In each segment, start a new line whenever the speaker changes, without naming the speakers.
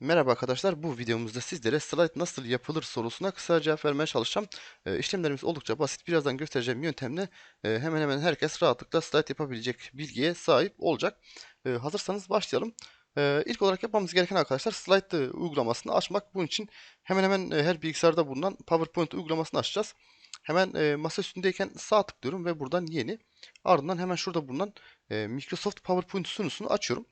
Merhaba arkadaşlar, bu videomuzda sizlere slide nasıl yapılır sorusuna kısa cevap vermeye çalışacağım. Ee, işlemlerimiz oldukça basit. Birazdan göstereceğim yöntemle e, hemen hemen herkes rahatlıkla slide yapabilecek bilgiye sahip olacak. Ee, hazırsanız başlayalım. Ee, ilk olarak yapmamız gereken arkadaşlar slide e, uygulamasını açmak. Bunun için hemen hemen e, her bilgisayarda bulunan PowerPoint uygulamasını açacağız. Hemen e, masa üstündeyken sağ tıklıyorum ve buradan yeni. Ardından hemen şurada bulunan e, Microsoft PowerPoint sunusunu açıyorum.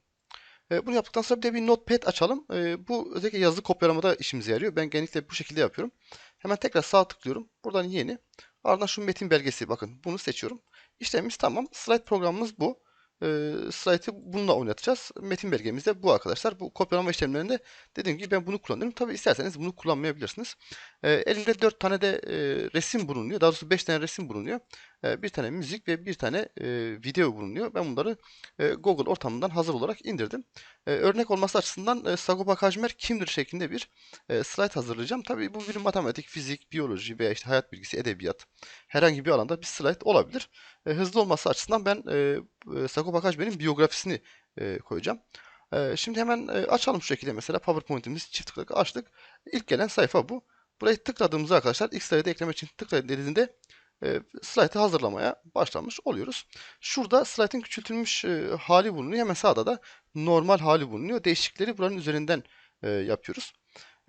E, bunu yaptıktan sonra bir de bir notepad açalım. E, bu özellikle yazılı kopyalamada işimize yarıyor. Ben genellikle bu şekilde yapıyorum. Hemen tekrar sağ tıklıyorum. Buradan yeni. Ardından şu metin belgesi bakın bunu seçiyorum. İşlemimiz tamam. Slide programımız bu. E, slide'ı bununla oynatacağız. Metin belgemiz de bu arkadaşlar. Bu kopyalama işlemlerinde dediğim gibi ben bunu kullanıyorum. Tabi isterseniz bunu kullanmayabilirsiniz. E, elimde 4 tane de e, resim bulunuyor. Daha doğrusu 5 tane resim bulunuyor. E, bir tane müzik ve bir tane e, video bulunuyor. Ben bunları e, Google ortamından hazır olarak indirdim. E, örnek olması açısından e, Sagopa Kajmer kimdir şeklinde bir slide hazırlayacağım. Tabii bu bir matematik, fizik, biyoloji veya işte hayat bilgisi, edebiyat herhangi bir alanda bir slide olabilir. Hızlı olması açısından ben e, Sagopa Kajmer'in biyografisini koyacağım. Şimdi hemen açalım şu şekilde mesela PowerPoint'imizi çift tıkla açtık. İlk gelen sayfa bu. Burayı tıkladığımızda arkadaşlar ilk slide'ı eklemek için dediğinde e, slide'ı hazırlamaya başlamış oluyoruz. Şurada slide'ın küçültülmüş e, hali bulunuyor. Hemen sağda da normal hali bulunuyor. Değişiklikleri buranın üzerinden e, yapıyoruz.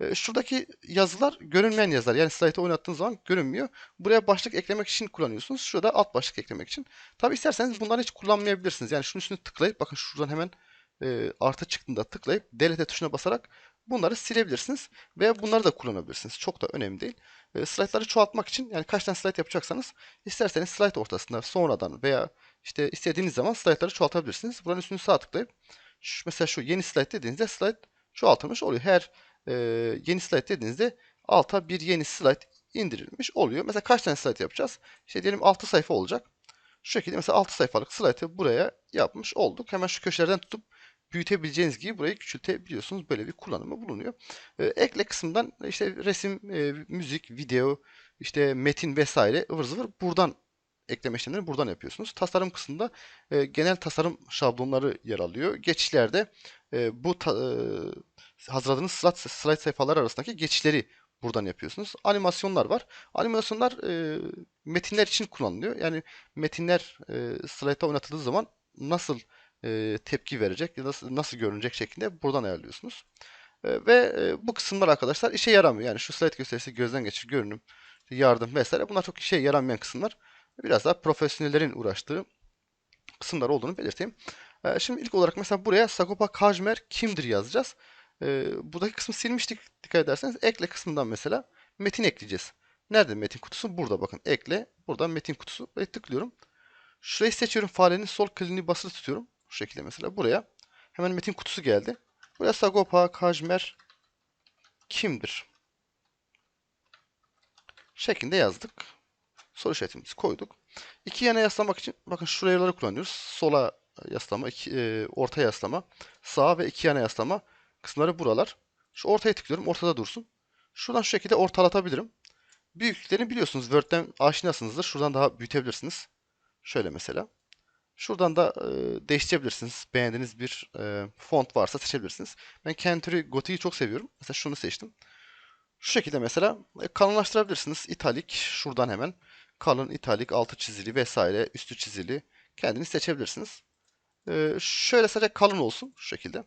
E, şuradaki yazılar görünmeyen yazılar. Yani slide'ı oynattığınız zaman görünmüyor. Buraya başlık eklemek için kullanıyorsunuz. Şurada alt başlık eklemek için. Tabi isterseniz bunları hiç kullanmayabilirsiniz. Yani şunun üstüne tıklayıp bakın şuradan hemen e, artı çıktığında tıklayıp delete tuşuna basarak bunları silebilirsiniz. Veya bunları da kullanabilirsiniz. Çok da önemli değil. E, slaytları çoğaltmak için yani kaç tane slide yapacaksanız isterseniz slide ortasında sonradan veya işte istediğiniz zaman slaytları çoğaltabilirsiniz. Buranın üstünü sağ tıklayıp şu, mesela şu yeni slide dediğinizde slide çoğaltılmış oluyor. Her e, yeni slide dediğinizde alta bir yeni slide indirilmiş oluyor. Mesela kaç tane slide yapacağız? İşte diyelim 6 sayfa olacak. Şu şekilde mesela 6 sayfalık slide'ı buraya yapmış olduk. Hemen şu köşelerden tutup büyütebileceğiniz gibi burayı küçültebiliyorsunuz. Böyle bir kullanımı bulunuyor. E, ekle kısmından işte resim, e, müzik, video, işte metin vesaire ıvır zıvır buradan ekleme işlemlerini buradan yapıyorsunuz. Tasarım kısmında e, genel tasarım şablonları yer alıyor. Geçişlerde e, bu hazırladığınız slide, slide sayfaları arasındaki geçişleri buradan yapıyorsunuz. Animasyonlar var. Animasyonlar metinler için kullanılıyor. Yani metinler e, slide'a oynatıldığı zaman nasıl e, tepki verecek, nasıl, nasıl görünecek şeklinde buradan ayarlıyorsunuz. E, ve e, bu kısımlar arkadaşlar işe yaramıyor. Yani şu slide gösterisi gözden geçir, görünüm, yardım vesaire bunlar çok işe yaramayan kısımlar. Biraz daha profesyonellerin uğraştığı kısımlar olduğunu belirteyim. E, şimdi ilk olarak mesela buraya Sagopa Kajmer kimdir yazacağız. E, buradaki kısmı silmiştik dikkat ederseniz. Ekle kısmından mesela metin ekleyeceğiz. Nerede metin kutusu? Burada bakın. Ekle. Buradan metin kutusu. Buraya tıklıyorum. Şurayı seçiyorum. Farenin sol kliğini basılı tutuyorum. Bu şekilde mesela buraya. Hemen metin kutusu geldi. Buraya Sagopa Kajmer kimdir? Şeklinde yazdık. Soru işaretimizi koyduk. İki yana yaslamak için bakın şuraları kullanıyoruz. Sola yaslama, iki, e, orta yaslama, sağa ve iki yana yaslama kısımları buralar. Şu ortaya tıklıyorum. Ortada dursun. Şuradan şu şekilde ortalatabilirim. Büyüklüklerini biliyorsunuz. Word'den aşinasınızdır. Şuradan daha büyütebilirsiniz. Şöyle mesela. Şuradan da e, değiştirebilirsiniz. Beğendiğiniz bir e, font varsa seçebilirsiniz. Ben Canterbury Gothic'i çok seviyorum. Mesela şunu seçtim. Şu şekilde mesela e, kalınlaştırabilirsiniz. İtalik şuradan hemen kalın, italik, altı çizili vesaire, üstü çizili kendiniz seçebilirsiniz. E, şöyle sadece kalın olsun şu şekilde.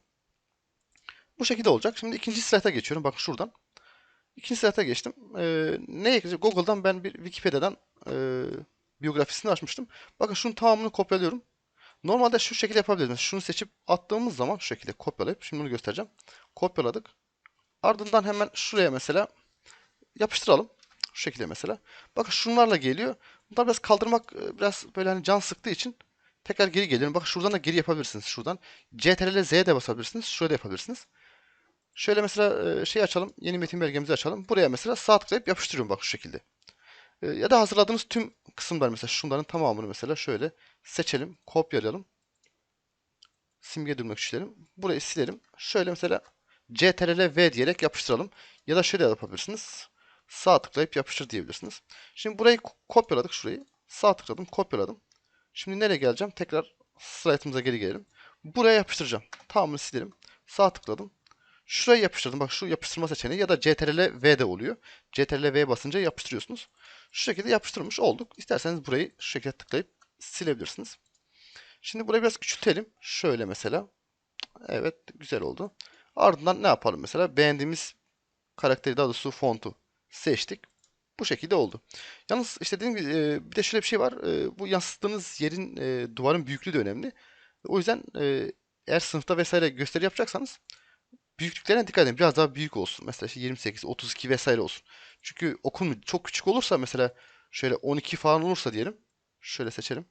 Bu şekilde olacak. Şimdi ikinci slayta geçiyorum. Bakın şuradan. İkinci slayta geçtim. E, ne ekleyeceğim? Google'dan ben bir Wikipedia'dan e, biyografisini açmıştım. Bakın şunun tamamını kopyalıyorum. Normalde şu şekilde yapabiliriz. Şunu seçip attığımız zaman şu şekilde kopyalayıp şimdi bunu göstereceğim. Kopyaladık. Ardından hemen şuraya mesela yapıştıralım. Şu şekilde mesela. Bakın şunlarla geliyor. Bunlar biraz kaldırmak e, biraz böyle hani can sıktığı için tekrar geri geliyorum. Bakın şuradan da geri yapabilirsiniz. Şuradan CTRL Z'ye de basabilirsiniz. Şuraya da yapabilirsiniz. Şöyle mesela şey açalım. Yeni metin belgemizi açalım. Buraya mesela sağ tıklayıp yapıştırıyorum bak şu şekilde. E, ya da hazırladığımız tüm kısımlar mesela şunların tamamını mesela şöyle seçelim. Kopyalayalım. Simge durmak isterim. Burayı silelim. Şöyle mesela CTRL V diyerek yapıştıralım. Ya da şöyle yapabilirsiniz. Sağ tıklayıp yapıştır diyebilirsiniz. Şimdi burayı kopyaladık şurayı. Sağ tıkladım, kopyaladım. Şimdi nereye geleceğim? Tekrar slaytımıza geri gelelim. Buraya yapıştıracağım. Tamamını silerim. Sağ tıkladım. Şuraya yapıştırdım. Bak şu yapıştırma seçeneği ya da CTRL V de oluyor. CTRL V basınca yapıştırıyorsunuz. Şu şekilde yapıştırmış olduk. İsterseniz burayı şu şekilde tıklayıp silebilirsiniz. Şimdi burayı biraz küçültelim. Şöyle mesela. Evet güzel oldu. Ardından ne yapalım mesela? Beğendiğimiz karakteri daha doğrusu fontu seçtik. Bu şekilde oldu. Yalnız işte dediğim gibi e, bir de şöyle bir şey var. E, bu yansıttığınız yerin e, duvarın büyüklüğü de önemli. O yüzden eğer sınıfta vesaire gösteri yapacaksanız büyüklüklerine dikkat edin. Biraz daha büyük olsun. Mesela işte 28, 32 vesaire olsun. Çünkü okun çok küçük olursa mesela şöyle 12 falan olursa diyelim. Şöyle seçelim.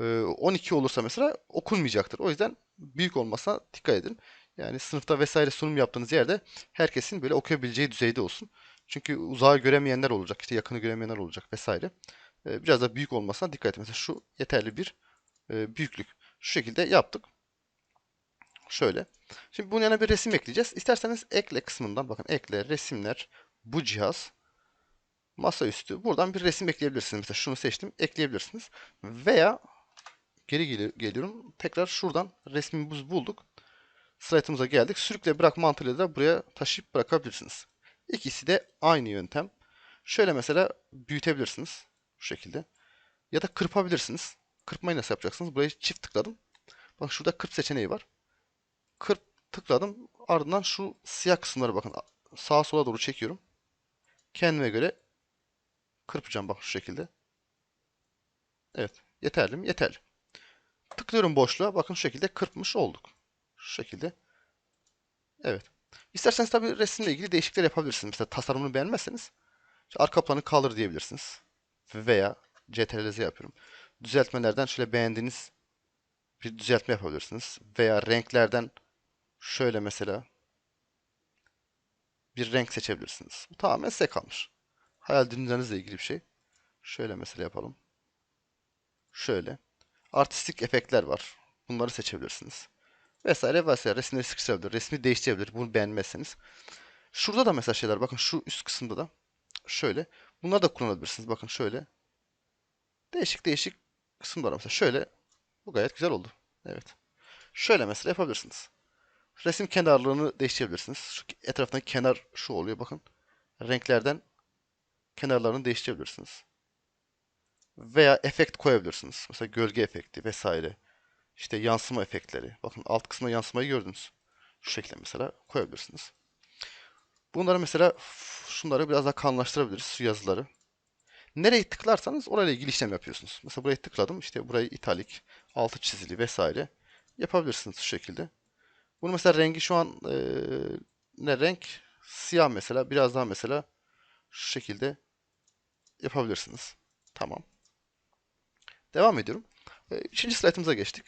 Ee, 12 olursa mesela okunmayacaktır. O yüzden büyük olmasına dikkat edin. Yani sınıfta vesaire sunum yaptığınız yerde herkesin böyle okuyabileceği düzeyde olsun. Çünkü uzağı göremeyenler olacak, işte yakını göremeyenler olacak vesaire. Ee, biraz da büyük olmasına dikkat edin. Mesela şu yeterli bir e, büyüklük. Şu şekilde yaptık. Şöyle. Şimdi bunun yanına bir resim ekleyeceğiz. İsterseniz ekle kısmından bakın ekle resimler bu cihaz masaüstü. Buradan bir resim ekleyebilirsiniz. Mesela şunu seçtim. Ekleyebilirsiniz. Veya geri gel geliyorum. Tekrar şuradan resmimizi bulduk. Slaytımıza geldik. Sürükle bırak mantığıyla da buraya taşıyıp bırakabilirsiniz. İkisi de aynı yöntem. Şöyle mesela büyütebilirsiniz. Şu şekilde. Ya da kırpabilirsiniz. Kırpmayı nasıl yapacaksınız? Buraya çift tıkladım. Bak şurada kırp seçeneği var. Kırp tıkladım. Ardından şu siyah kısımları bakın. Sağa sola doğru çekiyorum. Kendime göre kırpacağım bak şu şekilde. Evet. Yeterli mi? Yeterli. Tıklıyorum boşluğa. Bakın şu şekilde kırpmış olduk. Şu şekilde. Evet. İsterseniz tabii resimle ilgili değişiklikler yapabilirsiniz. Mesela tasarımını beğenmezseniz işte arka planı kaldır diyebilirsiniz. Veya CTRL-Z yapıyorum. Düzeltmelerden şöyle beğendiğiniz bir düzeltme yapabilirsiniz. Veya renklerden şöyle mesela bir renk seçebilirsiniz. Bu tamamen size kalmış. Hayal dünyasıyla ilgili bir şey. Şöyle mesela yapalım. Şöyle. Artistik efektler var. Bunları seçebilirsiniz. Vesaire vesaire. Resimleri sıkıştırabilir. Resmi değiştirebilir. Bunu beğenmezseniz. Şurada da mesela şeyler. Bakın şu üst kısımda da. Şöyle. Bunları da kullanabilirsiniz. Bakın şöyle. Değişik değişik kısımlar mesela. Şöyle. Bu gayet güzel oldu. Evet. Şöyle mesela yapabilirsiniz. Resim kenarlarını değiştirebilirsiniz. Şu etrafındaki kenar şu oluyor bakın. Renklerden kenarlarını değiştirebilirsiniz. Veya efekt koyabilirsiniz. Mesela gölge efekti vesaire. İşte yansıma efektleri. Bakın alt kısmında yansımayı gördünüz. Şu şekilde mesela koyabilirsiniz. Bunları mesela şunları biraz daha kalınlaştırabiliriz. Şu yazıları. Nereye tıklarsanız orayla ilgili işlem yapıyorsunuz. Mesela burayı tıkladım. işte burayı italik, altı çizili vesaire yapabilirsiniz şu şekilde. Bunu mesela rengi şu an e, ne renk? Siyah mesela. Biraz daha mesela şu şekilde yapabilirsiniz. Tamam. Devam ediyorum. E, üçüncü slaytımıza geçtik.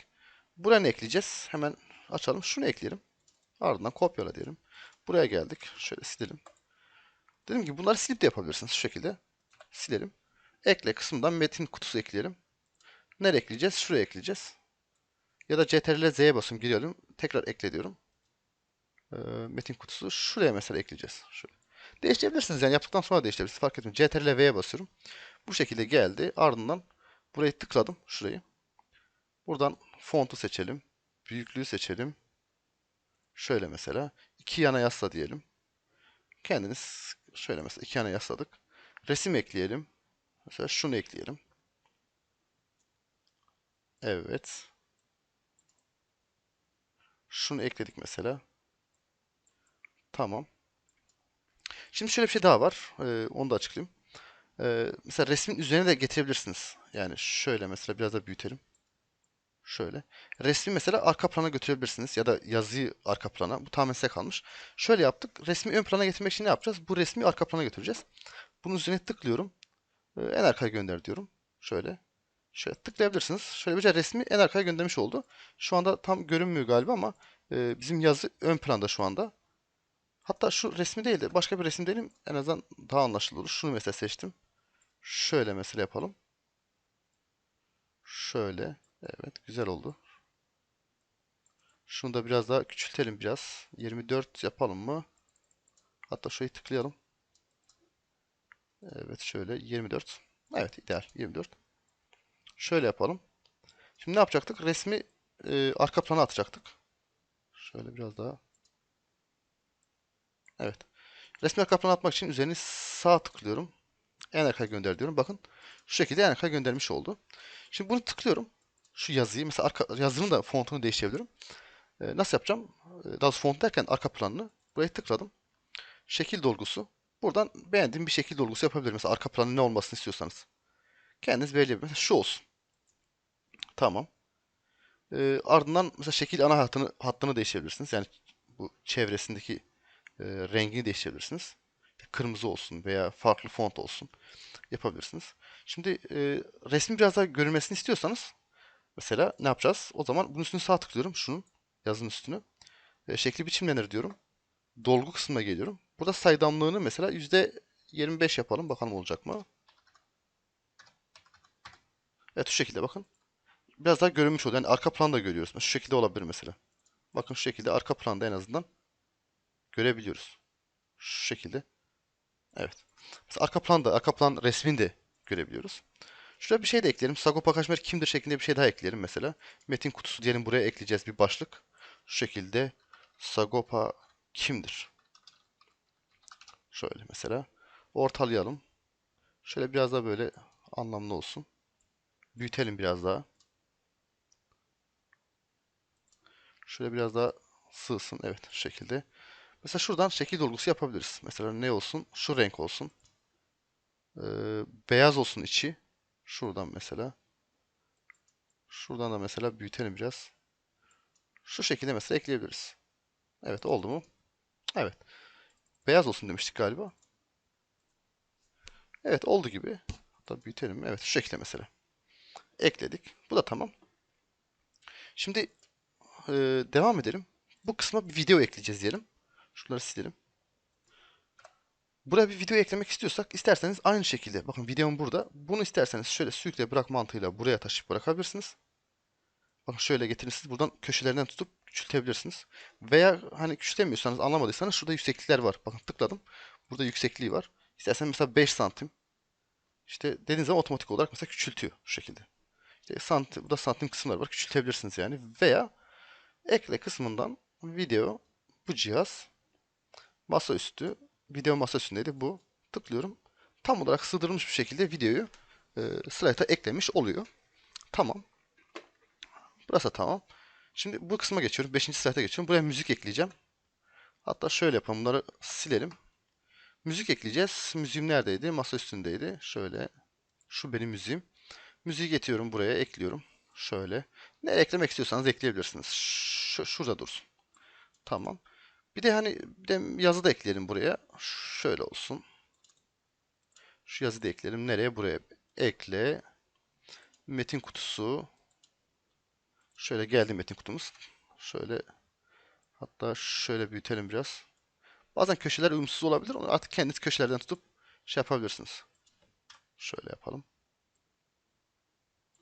Buraya ne ekleyeceğiz? Hemen açalım. Şunu ekleyelim. Ardından kopyala diyelim. Buraya geldik. Şöyle silelim. Dedim ki bunları silip de yapabilirsiniz şu şekilde. Silelim. Ekle kısmından metin kutusu ekleyelim. Nereye ekleyeceğiz? Şuraya ekleyeceğiz. Ya da CTRL Z'ye basıyorum giriyorum. Tekrar ekle diyorum. Ee, metin kutusu şuraya mesela ekleyeceğiz. Şöyle. Değiştirebilirsiniz yani yaptıktan sonra değiştirebilirsiniz. Fark etmiyor. CTRL V'ye basıyorum. Bu şekilde geldi. Ardından burayı tıkladım. Şurayı. Buradan fontu seçelim. Büyüklüğü seçelim. Şöyle mesela. iki yana yasla diyelim. Kendiniz şöyle mesela iki yana yasladık. Resim ekleyelim. Mesela şunu ekleyelim. Evet. Şunu ekledik mesela. Tamam. Şimdi şöyle bir şey daha var. Ee, onu da açıklayayım. Ee, mesela resmin üzerine de getirebilirsiniz. Yani şöyle mesela biraz da büyütelim. Şöyle. Resmi mesela arka plana götürebilirsiniz ya da yazıyı arka plana. Bu tamamen size kalmış. Şöyle yaptık. Resmi ön plana getirmek için ne yapacağız? Bu resmi arka plana götüreceğiz. Bunun üzerine tıklıyorum. Ee, en arkaya gönder diyorum. Şöyle. Şöyle tıklayabilirsiniz. Şöyle bir resmi en arkaya göndermiş oldu. Şu anda tam görünmüyor galiba ama e, bizim yazı ön planda şu anda. Hatta şu resmi değil de başka bir resim diyelim. En azından daha anlaşılır. Şunu mesela seçtim. Şöyle mesela yapalım. Şöyle. Evet güzel oldu. Şunu da biraz daha küçültelim biraz. 24 yapalım mı? Hatta şurayı tıklayalım. Evet şöyle 24. Evet ideal 24. Şöyle yapalım. Şimdi ne yapacaktık? Resmi e, arka plana atacaktık. Şöyle biraz daha. Evet. Resmi arka plana atmak için üzerini sağ tıklıyorum. En arkaya gönder diyorum. Bakın şu şekilde en arkaya göndermiş oldu. Şimdi bunu tıklıyorum. Şu yazıyı mesela arka, yazının da fontunu değiştirebilirim. Ee, nasıl yapacağım? Ee, Daha font derken arka planını. Buraya tıkladım. Şekil dolgusu. Buradan beğendiğim bir şekil dolgusu yapabilirim. Mesela arka planı ne olmasını istiyorsanız. Kendiniz belirleyin. Mesela şu olsun. Tamam. Ee, ardından mesela şekil ana hattını, hattını değiştirebilirsiniz. Yani bu çevresindeki e, rengini değiştirebilirsiniz. Kırmızı olsun veya farklı font olsun yapabilirsiniz. Şimdi e, resmi biraz daha görünmesini istiyorsanız mesela ne yapacağız? O zaman bunun üstünü sağ tıklıyorum. Şunun yazının üstünü. E, şekli biçimlenir diyorum. Dolgu kısmına geliyorum. Burada saydamlığını mesela %25 yapalım. Bakalım olacak mı? Evet şu şekilde bakın. Biraz daha görünmüş oluyor. Yani arka planda görüyoruz. Şu şekilde olabilir mesela. Bakın şu şekilde arka planda en azından görebiliyoruz. Şu şekilde. Evet. Mesela arka planda, arka plan resmini de görebiliyoruz. Şuraya bir şey de ekleyelim. Sagopa Kajmer kimdir şeklinde bir şey daha ekleyelim mesela. Metin kutusu diyelim buraya ekleyeceğiz bir başlık. Şu şekilde Sagopa kimdir? Şöyle mesela. Ortalayalım. Şöyle biraz daha böyle anlamlı olsun. Büyütelim biraz daha. Şöyle biraz daha sığsın. Evet şu şekilde. Mesela şuradan şekil dolgusu yapabiliriz. Mesela ne olsun? Şu renk olsun. Ee, beyaz olsun içi. Şuradan mesela. Şuradan da mesela büyütelim biraz. Şu şekilde mesela ekleyebiliriz. Evet oldu mu? Evet. Beyaz olsun demiştik galiba. Evet oldu gibi. Hatta büyütelim. Evet şu şekilde mesela. Ekledik. Bu da tamam. Şimdi e, devam edelim. Bu kısma bir video ekleyeceğiz diyelim. Şunları silelim. Buraya bir video eklemek istiyorsak isterseniz aynı şekilde bakın videom burada. Bunu isterseniz şöyle sürükle bırak mantığıyla buraya taşıp bırakabilirsiniz. Bakın şöyle getirirsiniz. Buradan köşelerinden tutup küçültebilirsiniz. Veya hani küçültemiyorsanız anlamadıysanız şurada yükseklikler var. Bakın tıkladım. Burada yüksekliği var. İstersen mesela 5 santim. İşte dediğiniz zaman otomatik olarak mesela küçültüyor şu şekilde. İşte santim, burada santim kısımlar var. Küçültebilirsiniz yani. Veya ekle kısmından video bu cihaz masaüstü video masaüstündeydi bu. Tıklıyorum. Tam olarak sığdırılmış bir şekilde videoyu e, slayta eklemiş oluyor. Tamam. Burası tamam. Şimdi bu kısma geçiyorum. 5. slayta geçiyorum. Buraya müzik ekleyeceğim. Hatta şöyle yapalım. Bunları silelim. Müzik ekleyeceğiz. Müziğim neredeydi? Masa üstündeydi. Şöyle. Şu benim müziğim. Müziği getiriyorum buraya. Ekliyorum. Şöyle. Ne eklemek istiyorsanız ekleyebilirsiniz. Şu, şurada dursun. Tamam. Bir de hani bir de yazı da ekleyelim buraya. Şöyle olsun. Şu yazı da ekleyelim. Nereye? Buraya. Ekle. Metin kutusu. Şöyle geldi metin kutumuz. Şöyle hatta şöyle büyütelim biraz. Bazen köşeler uyumsuz olabilir. Onu artık kendiniz köşelerden tutup şey yapabilirsiniz. Şöyle yapalım.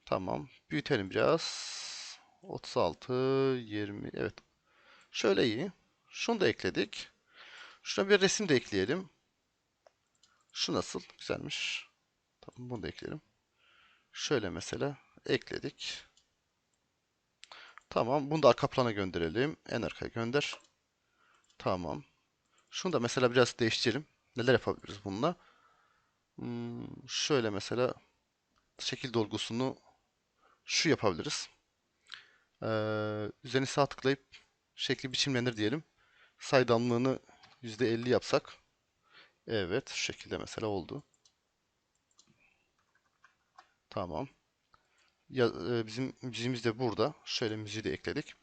Tamam. Büyütelim biraz. 36, 20. Evet. Şöyle iyi. Şunu da ekledik. Şuna bir resim de ekleyelim. Şu nasıl? Güzelmiş. Tamam bunu da ekleyelim. Şöyle mesela ekledik. Tamam. Bunu da arka plana gönderelim. En arkaya gönder. Tamam. Şunu da mesela biraz değiştirelim. Neler yapabiliriz bununla? Hmm, şöyle mesela şekil dolgusunu şu yapabiliriz. Ee, üzerine sağ tıklayıp şekli biçimlenir diyelim. Saydamlığını %50 yapsak. Evet, şu şekilde mesela oldu. Tamam. Ya, e, bizim müziğimiz de burada. Şöyle müziği de ekledik.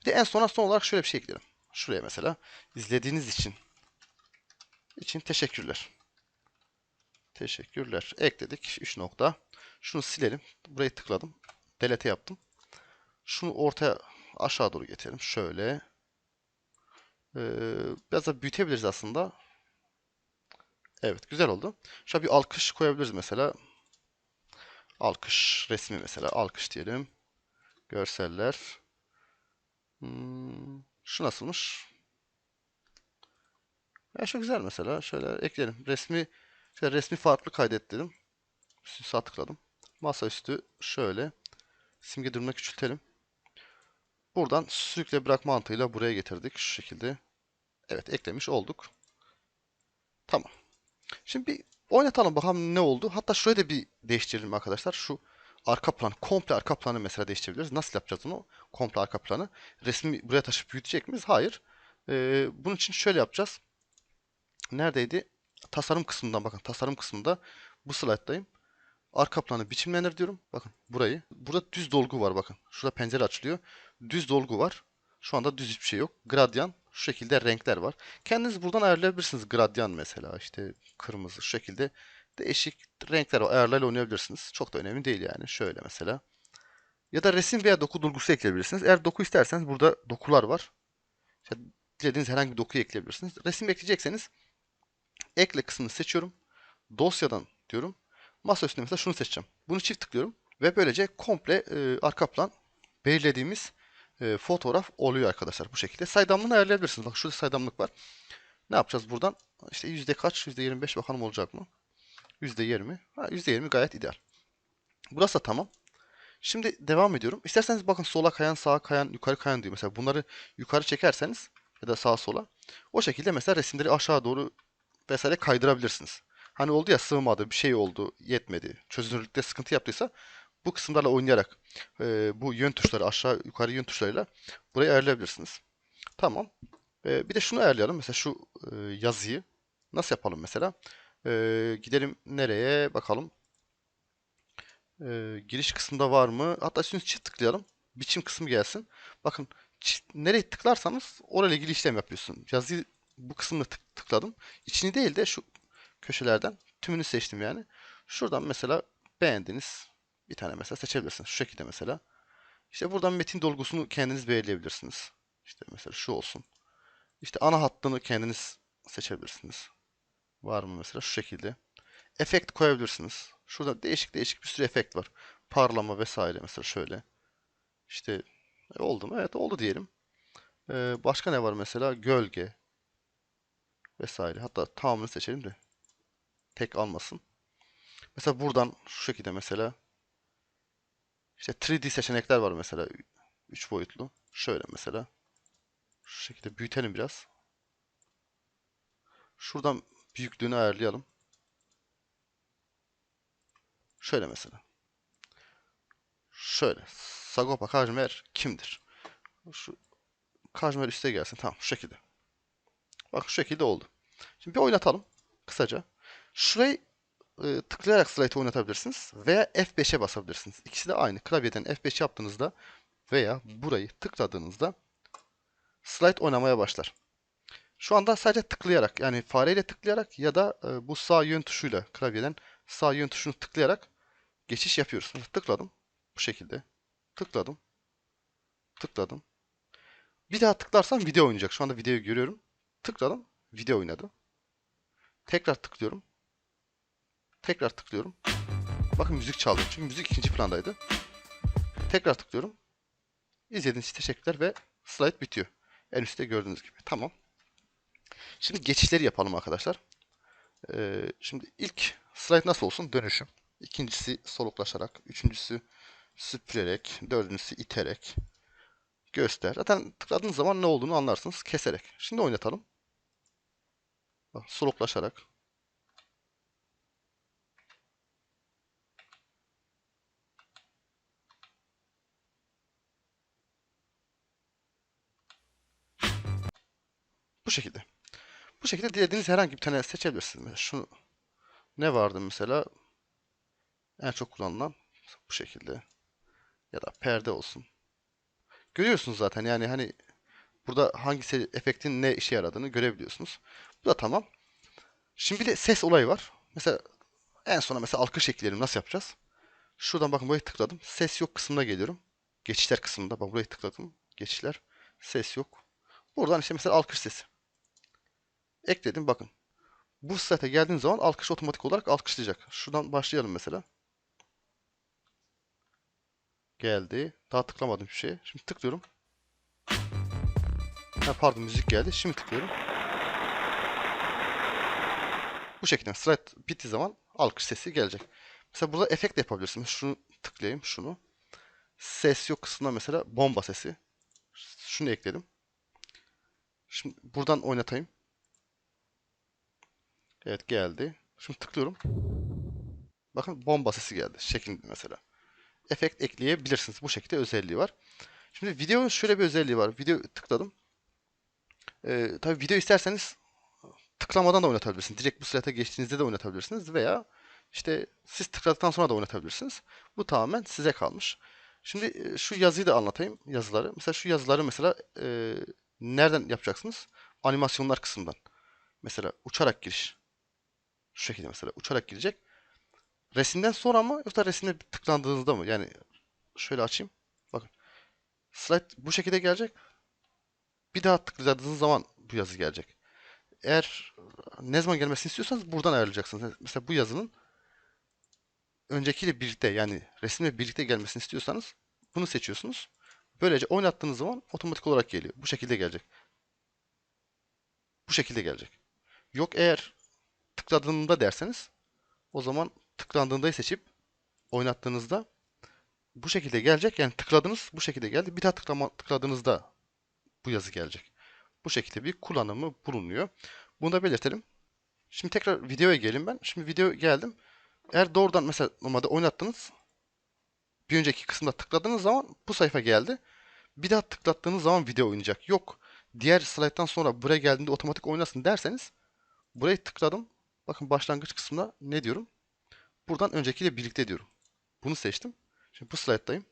Bir de en sona son olarak şöyle bir şey ekleyelim. Şuraya mesela izlediğiniz için için teşekkürler. Teşekkürler. Ekledik. 3 nokta. Şunu silelim. Burayı tıkladım. Delete yaptım. Şunu ortaya aşağı doğru getirelim. Şöyle. Ee, biraz da büyütebiliriz aslında. Evet güzel oldu. Şöyle bir alkış koyabiliriz mesela. Alkış resmi mesela. Alkış diyelim. Görseller. Hmm, şu nasılmış? Ya şu güzel mesela. Şöyle ekleyelim. Resmi şöyle resmi farklı kaydet dedim. Sağ tıkladım. Masaüstü şöyle. Simge durumuna küçültelim. Buradan sürükle bırak mantığıyla buraya getirdik. Şu şekilde. Evet eklemiş olduk. Tamam. Şimdi bir oynatalım bakalım ne oldu. Hatta şurayı da bir değiştirelim arkadaşlar. Şu arka plan, komple arka planı mesela değiştirebiliriz. Nasıl yapacağız onu? Komple arka planı. Resmi buraya taşıp büyütecek miyiz? Hayır. Ee, bunun için şöyle yapacağız. Neredeydi? Tasarım kısmından bakın. Tasarım kısmında bu slayttayım. Arka planı biçimlendir diyorum. Bakın burayı. Burada düz dolgu var bakın. Şurada pencere açılıyor. Düz dolgu var. Şu anda düz hiçbir şey yok. Gradyan şu şekilde renkler var. Kendiniz buradan ayarlayabilirsiniz. Gradyan mesela işte kırmızı şu şekilde değişik renkler var. Ayarlarla oynayabilirsiniz. Çok da önemli değil yani. Şöyle mesela. Ya da resim veya doku dolgusu ekleyebilirsiniz. Eğer doku isterseniz burada dokular var. İşte dilediğiniz herhangi bir dokuyu ekleyebilirsiniz. Resim ekleyecekseniz ekle kısmını seçiyorum. Dosyadan diyorum. Masa üstünde mesela şunu seçeceğim. Bunu çift tıklıyorum. Ve böylece komple e, arka plan belirlediğimiz e, fotoğraf oluyor arkadaşlar bu şekilde. Saydamlığını ayarlayabilirsiniz. Bak şurada saydamlık var. Ne yapacağız buradan? İşte yüzde kaç? Yüzde 25 bakalım olacak mı? Yüzde 20. Ha, yüzde 20 gayet ideal. Burası da tamam. Şimdi devam ediyorum. İsterseniz bakın sola kayan, sağa kayan, yukarı kayan diyor. Mesela bunları yukarı çekerseniz ya da sağa sola. O şekilde mesela resimleri aşağı doğru vesaire kaydırabilirsiniz. Hani oldu ya sığmadı, bir şey oldu, yetmedi. Çözünürlükte sıkıntı yaptıysa bu kısımlarla oynayarak e, bu yön tuşları aşağı yukarı yön tuşlarıyla burayı ayarlayabilirsiniz. Tamam. E, bir de şunu ayarlayalım. Mesela şu e, yazıyı nasıl yapalım mesela? E, gidelim nereye bakalım. E, giriş kısmında var mı? Hatta şimdi çift tıklayalım. Biçim kısmı gelsin. Bakın çift, nereye tıklarsanız orayla ilgili işlem yapıyorsun. Yazıyı bu kısmını tık, tıkladım. İçini değil de şu köşelerden tümünü seçtim yani. Şuradan mesela beğendiğiniz bir tane mesela seçebilirsiniz. Şu şekilde mesela. İşte buradan metin dolgusunu kendiniz belirleyebilirsiniz. İşte mesela şu olsun. İşte ana hattını kendiniz seçebilirsiniz. Var mı mesela şu şekilde. Efekt koyabilirsiniz. Şurada değişik değişik bir sürü efekt var. Parlama vesaire mesela şöyle. İşte e, oldu mu? Evet oldu diyelim. Ee, başka ne var mesela? Gölge vesaire. Hatta tamamını seçelim de tek almasın. Mesela buradan şu şekilde mesela işte 3D seçenekler var mesela 3 boyutlu. Şöyle mesela şu şekilde büyütelim biraz. Şuradan büyüklüğünü ayarlayalım. Şöyle mesela. Şöyle. Sagopa Kajmer kimdir? Şu Kajmer üste gelsin. Tamam şu şekilde. Bak şu şekilde oldu. Şimdi bir oynatalım kısaca. Şurayı e, tıklayarak slide'ı oynatabilirsiniz veya F5'e basabilirsiniz. İkisi de aynı. Klavyeden F5 yaptığınızda veya burayı tıkladığınızda slide oynamaya başlar. Şu anda sadece tıklayarak yani fareyle tıklayarak ya da e, bu sağ yön tuşuyla klavyeden sağ yön tuşunu tıklayarak geçiş yapıyoruz. Tıkladım. Bu şekilde. Tıkladım. Tıkladım. Bir daha tıklarsam video oynayacak. Şu anda videoyu görüyorum. Tıkladım. Video oynadı. Tekrar tıklıyorum. Tekrar tıklıyorum. Bakın müzik çaldı. Çünkü müzik ikinci plandaydı. Tekrar tıklıyorum. İzlediğiniz için teşekkürler ve slide bitiyor. En üstte gördüğünüz gibi. Tamam. Şimdi geçişleri yapalım arkadaşlar. Ee, şimdi ilk slide nasıl olsun? Dönüşüm. İkincisi soluklaşarak. Üçüncüsü süpürerek. Dördüncüsü iterek. Göster. Zaten tıkladığınız zaman ne olduğunu anlarsınız. Keserek. Şimdi oynatalım. Bak, soluklaşarak. Bu şekilde. Bu şekilde dilediğiniz herhangi bir tane seçebilirsiniz. Mesela şunu ne vardı mesela? En çok kullanılan bu şekilde. Ya da perde olsun. Görüyorsunuz zaten yani hani burada hangisi efektin ne işe yaradığını görebiliyorsunuz. Bu da tamam. Şimdi bir de ses olayı var. Mesela en sona mesela alkış ekleyelim. Nasıl yapacağız? Şuradan bakın buraya tıkladım. Ses yok kısmına geliyorum. Geçişler kısmında. Bak buraya tıkladım. Geçişler. Ses yok. Buradan işte mesela alkış sesi. Ekledim bakın. Bu site geldiğiniz zaman alkış otomatik olarak alkışlayacak. Şuradan başlayalım mesela. Geldi. Daha tıklamadım bir şey. Şimdi tıklıyorum. Ha, pardon müzik geldi. Şimdi tıklıyorum. Bu şekilde slide bittiği zaman alkış sesi gelecek. Mesela burada efekt de yapabilirsiniz. Şunu tıklayayım şunu. Ses yok kısmına mesela bomba sesi. Şunu ekledim. Şimdi buradan oynatayım. Evet geldi. Şimdi tıklıyorum. Bakın bomba sesi geldi. Şeklinde mesela. Efekt ekleyebilirsiniz. Bu şekilde özelliği var. Şimdi videonun şöyle bir özelliği var. Video tıkladım. Ee, tabii video isterseniz tıklamadan da oynatabilirsiniz. Direkt bu sırata geçtiğinizde de oynatabilirsiniz. Veya işte siz tıkladıktan sonra da oynatabilirsiniz. Bu tamamen size kalmış. Şimdi e, şu yazıyı da anlatayım. Yazıları. Mesela şu yazıları mesela e, nereden yapacaksınız? Animasyonlar kısmından. Mesela uçarak giriş. Şu şekilde mesela uçarak girecek. Resimden sonra mı yoksa resimde tıklandığınızda mı? Yani şöyle açayım. Bakın. Slide bu şekilde gelecek. Bir daha tıkladığınız zaman bu yazı gelecek. Eğer ne zaman gelmesini istiyorsanız buradan ayarlayacaksınız. Mesela bu yazının öncekiyle birlikte yani resimle birlikte gelmesini istiyorsanız bunu seçiyorsunuz. Böylece oynattığınız zaman otomatik olarak geliyor. Bu şekilde gelecek. Bu şekilde gelecek. Yok eğer tıkladığında derseniz o zaman tıklandığında seçip oynattığınızda bu şekilde gelecek. Yani tıkladınız bu şekilde geldi. Bir daha tıklama, tıkladığınızda bu yazı gelecek. Bu şekilde bir kullanımı bulunuyor. Bunu da belirtelim. Şimdi tekrar videoya gelin ben. Şimdi video geldim. Eğer doğrudan mesela normalde oynattınız. Bir önceki kısımda tıkladığınız zaman bu sayfa geldi. Bir daha tıklattığınız zaman video oynayacak. Yok. Diğer slayttan sonra buraya geldiğinde otomatik oynasın derseniz burayı tıkladım. Bakın başlangıç kısmında ne diyorum? Buradan öncekiyle birlikte diyorum. Bunu seçtim. Şimdi bu slayttayım.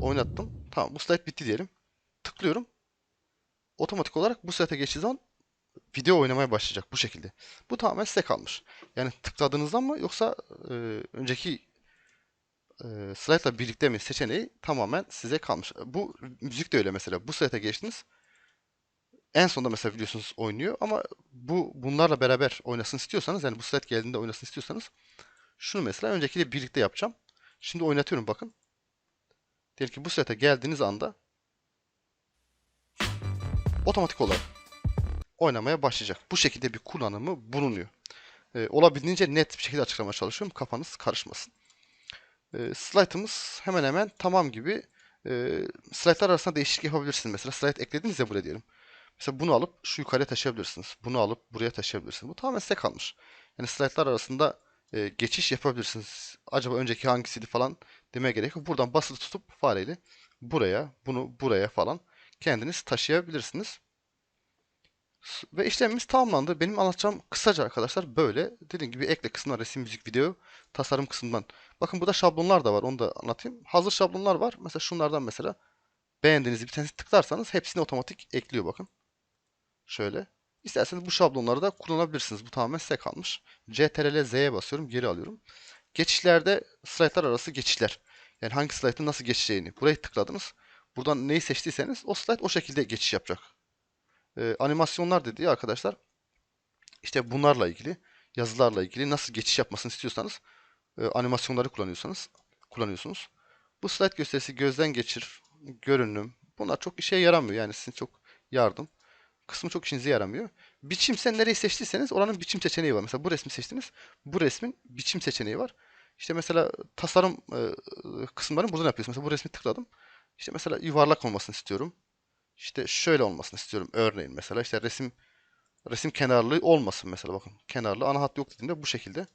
Oynattım. Tamam bu slayt bitti diyelim. Tıklıyorum. Otomatik olarak bu slayta geçtiği zaman video oynamaya başlayacak bu şekilde. Bu tamamen size kalmış. Yani tıkladığınızdan mı yoksa e, önceki e, slaytla birlikte mi seçeneği tamamen size kalmış. Bu müzik de öyle mesela. Bu slayta geçtiniz. En sonunda mesela biliyorsunuz oynuyor ama bu bunlarla beraber oynasın istiyorsanız yani bu slayt geldiğinde oynasın istiyorsanız şunu mesela öncekiyle birlikte yapacağım. Şimdi oynatıyorum bakın. Diyelim ki bu slayta geldiğiniz anda otomatik olarak oynamaya başlayacak. Bu şekilde bir kullanımı bulunuyor. Ee, olabildiğince net bir şekilde açıklamaya çalışıyorum. Kafanız karışmasın. Ee, slide'ımız hemen hemen tamam gibi. Ee, slide'lar arasında değişiklik yapabilirsiniz. Mesela slide eklediniz ya buraya diyelim. Mesela bunu alıp şu yukarıya taşıyabilirsiniz. Bunu alıp buraya taşıyabilirsiniz. Bu tamamen size kalmış. Yani slide'lar arasında e, geçiş yapabilirsiniz. Acaba önceki hangisiydi falan demeye gerek yok. Buradan basılı tutup fareyle buraya, bunu buraya falan kendiniz taşıyabilirsiniz. Ve işlemimiz tamamlandı. Benim anlatacağım kısaca arkadaşlar böyle. Dediğim gibi ekle kısmına resim, müzik, video, tasarım kısmından. Bakın burada şablonlar da var. Onu da anlatayım. Hazır şablonlar var. Mesela şunlardan mesela beğendiğiniz bir tanesi tıklarsanız hepsini otomatik ekliyor bakın. Şöyle. İsterseniz bu şablonları da kullanabilirsiniz. Bu tamamen size kalmış. CTRL Z'ye basıyorum. Geri alıyorum. Geçişlerde slaytlar arası geçişler. Yani hangi slaytın nasıl geçeceğini. Burayı tıkladınız. Buradan neyi seçtiyseniz o slayt o şekilde geçiş yapacak. Ee, animasyonlar dediği arkadaşlar işte bunlarla ilgili yazılarla ilgili nasıl geçiş yapmasını istiyorsanız e, animasyonları kullanıyorsanız kullanıyorsunuz. Bu slide gösterisi gözden geçir, görünüm bunlar çok işe yaramıyor. Yani sizin çok yardım kısmı çok işinize yaramıyor. Biçim sen nereyi seçtiyseniz oranın biçim seçeneği var. Mesela bu resmi seçtiniz. Bu resmin biçim seçeneği var. İşte mesela tasarım e, kısımlarını buradan yapıyorsunuz. Mesela bu resmi tıkladım. İşte mesela yuvarlak olmasını istiyorum. İşte şöyle olmasını istiyorum. Örneğin mesela işte resim resim kenarlı olmasın mesela bakın. Kenarlı ana hat yok dediğimde bu şekilde.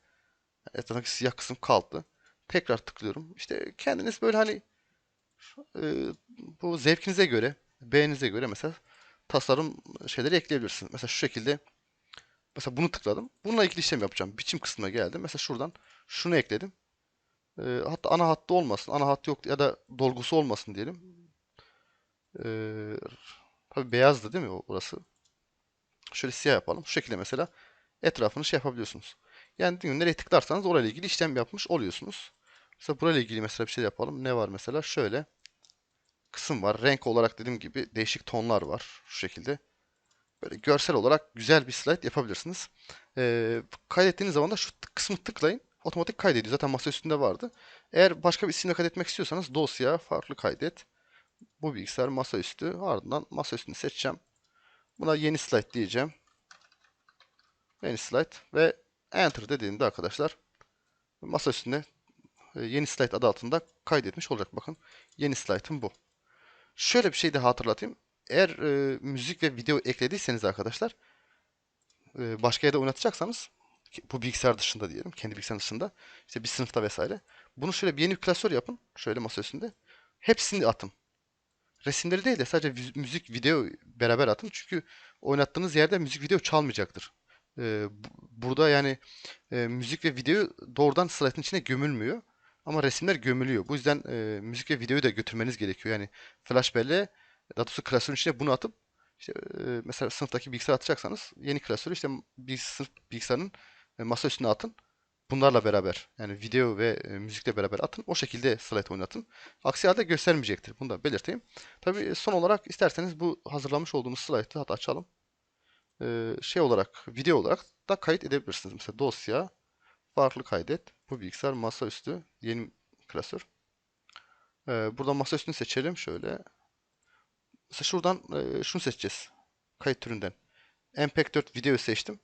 Etraftaki siyah kısım kalktı. Tekrar tıklıyorum. İşte kendiniz böyle hani e, bu zevkinize göre, beğeninize göre mesela tasarım şeyleri ekleyebilirsiniz. Mesela şu şekilde mesela bunu tıkladım. Bununla ilgili işlem yapacağım. Biçim kısmına geldim. Mesela şuradan şunu ekledim. E, hatta ana hattı olmasın. Ana hat yok ya da dolgusu olmasın diyelim. Ee, tabii beyazdı değil mi orası? Şöyle siyah yapalım. Şu şekilde mesela etrafını şey yapabiliyorsunuz. Yani mi, nereye tıklarsanız orayla ilgili işlem yapmış oluyorsunuz. Mesela burayla ilgili mesela bir şey yapalım. Ne var mesela? Şöyle kısım var. Renk olarak dediğim gibi değişik tonlar var. Şu şekilde. Böyle görsel olarak güzel bir slide yapabilirsiniz. Ee, kaydettiğiniz zaman da şu kısmı tıklayın. Otomatik kaydediyor. Zaten masa üstünde vardı. Eğer başka bir isimle kaydetmek istiyorsanız dosya farklı kaydet. Bu bilgisayar masaüstü. Ardından masaüstünü seçeceğim. Buna yeni slide diyeceğim. Yeni slide ve enter dediğimde arkadaşlar masa üstünde e, yeni slide adı altında kaydetmiş olacak. Bakın yeni slide'ım bu. Şöyle bir şey de hatırlatayım. eğer e, müzik ve video eklediyseniz arkadaşlar e, başka yerde oynatacaksanız bu bilgisayar dışında diyelim. Kendi bilgisayar dışında. işte bir sınıfta vesaire. Bunu şöyle bir yeni bir klasör yapın. Şöyle masa üstünde. Hepsini atın. Resimleri değil de sadece müzik, video beraber atın. Çünkü oynattığınız yerde müzik, video çalmayacaktır. Ee, bu- burada yani e, müzik ve video doğrudan slide'ın içine gömülmüyor. Ama resimler gömülüyor. Bu yüzden e, müzik ve videoyu da götürmeniz gerekiyor. Yani flash belleğe, daha doğrusu klasörün içine bunu atıp işte e, mesela sınıftaki bilgisayar atacaksanız yeni klasörü işte bir sınıf bilgisayarın e, masa üstüne atın. Bunlarla beraber yani video ve e, müzikle beraber atın. O şekilde slide oynatın. Aksi halde göstermeyecektir. Bunu da belirteyim. Tabii son olarak isterseniz bu hazırlamış olduğumuz slide'ı hatta açalım. Ee, şey olarak, video olarak da kayıt edebilirsiniz. Mesela dosya, farklı kaydet. Bu bilgisayar masaüstü, yeni klasör. Ee, buradan masaüstünü seçelim. Şöyle. Mesela şuradan e, şunu seçeceğiz. Kayıt türünden. MPEG-4 video seçtim.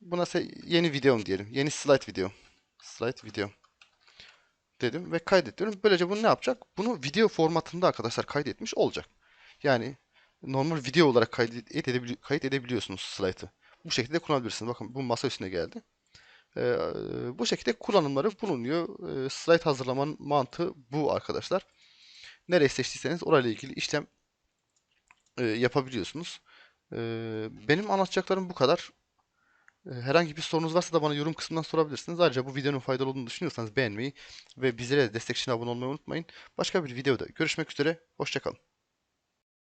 Buna yeni videom diyelim. Yeni slide video. Slide video dedim ve kaydediyorum. Böylece bunu ne yapacak? Bunu video formatında arkadaşlar kaydetmiş olacak. Yani normal video olarak kaydet edebili- kayıt edebiliyorsunuz slaytı. Bu şekilde kullanabilirsiniz. Bakın bu masa üstüne geldi. Ee, bu şekilde kullanımları bulunuyor. Ee, slide hazırlamanın mantığı bu arkadaşlar. Nereyi seçtiyseniz orayla ilgili işlem e, yapabiliyorsunuz. Ee, benim anlatacaklarım bu kadar. Herhangi bir sorunuz varsa da bana yorum kısmından sorabilirsiniz. Ayrıca bu videonun faydalı olduğunu düşünüyorsanız beğenmeyi ve bizlere de destek için abone olmayı unutmayın. Başka bir videoda görüşmek üzere. Hoşça kalın.